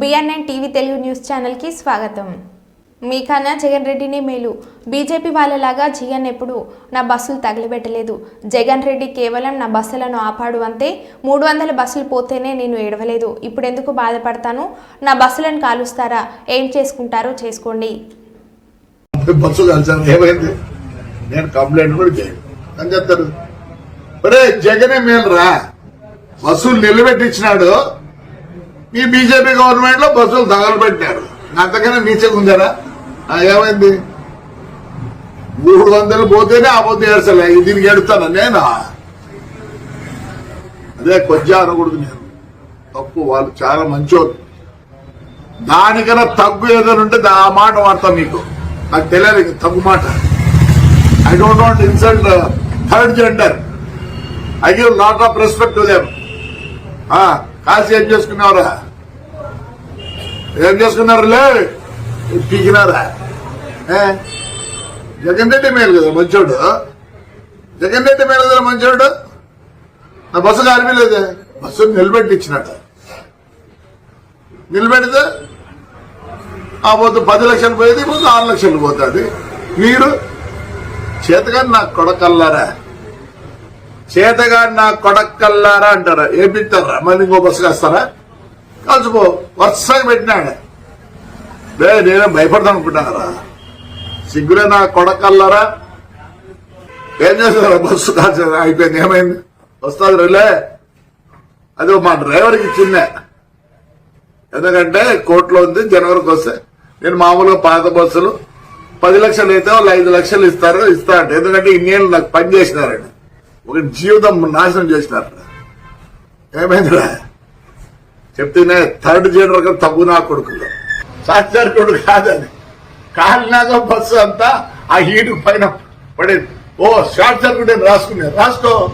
BNN TV Telugu news ఛానల్కి స్వాగతం. మీ కన్నా జగన్ రెడ్డిని మేలు. బీజేపీ వాళ్ళలాగా జగన్ ఎప్పుడు నా బస్సులు తగిలిపెట్టలేదు. జగన్ రెడ్డి కేవలం నా బస్సులను ఆపాడు అంతే. మూడు వందల బస్సులు పోతేనే నేను ఏడవలేదు. ఇప్పుడెందుకు బాధపడతాను? నా బస్సులను కాలుస్తారా? ఏం చేసుకుంటారో చేసుకోండి. బస్సు నేను కంప్లైంట్ కూడా చేయను. ఒరే జగనే మేలురా బస్సులు నిలబెట్టించినాడు. మీ బీజేపీ గవర్నమెంట్లో బస్సులు తగలబెట్టారు అంతకన్నా నీచగా ఉందరా? ఏమైంది? మూడు వందలు పోతేనే ఆ పొద్దు ఏడ్చలే. దీనికి ఏడుస్తాను? నేను? అదే కొద్దిగా అనకూడదు నేను. తప్పు వాళ్ళు చాలా మంచోళ్ళు. దానికన్నా తగ్గు ఏదైనా ఉంటే దా- ఆ మాట వాడతాం మీకు నాకు తెలియదు తగ్గు మాట. I don't want insult third gender I give lot of respect to them కాసి ఏం చేసుకున్నావురా? ఏం చేసుకున్నారు లే పీకినారా? ఏ? జగన్ రెడ్డి మేలు కదా మంచోడు. జగన్ రెడ్డి మేలు కదా మంచోడు? నా బస్సు కాలిపోలేదే బస్సు నిలబెట్టి ఇచ్చినట్టు నిలబెడితే ఆ పొద్దు పది లక్షలు పోయేది ఇప్పుడు ఆరు లక్షలు పోతుంది. మీరు చేతగా నా కొడకల్లారా? చేతగా నా కొడక్కల్లారా అంటారా? ఏం పిస్తారా మళ్ళీ ఇంకో బస్సు కాస్తారా? కలిసిపో వరుసగా పెట్టినాడు లే నేనే భయపడతాను అనుకుంటున్నారా? సిగ్గులే నా కొడకల్లారా ఏం చేస్తారా బస్సు కాల్చారా? అయిపోయింది. ఏమైంది? వస్తుంది రేలే అది మా డ్రైవర్కి ఇచ్చిందే. ఎందుకంటే కోర్టులో ఉంది జనవరికి వస్తే. నేను మామూలుగా పాత బస్సులు పది లక్షలు అయితే వాళ్ళు ఐదు లక్షలు ఇస్తారు ఇస్తా అంటే. ఎందుకంటే ఇన్నేళ్ళు నాకు పని చేసినారండి ఒక జీవితం నాశనం చేసినారు. ఏమైందిరా? చెప్తేనే థర్డ్ జనరల్గా తగ్గు నా కొడుకులు. సాక్షాత్ కొడుకు కాదని. కాలినాక బస్సు అంతా ఆ హీటు పైన పడేది. ఓ షార్ట్ సర్క్యూట్ రాసుకునే రాసుకో.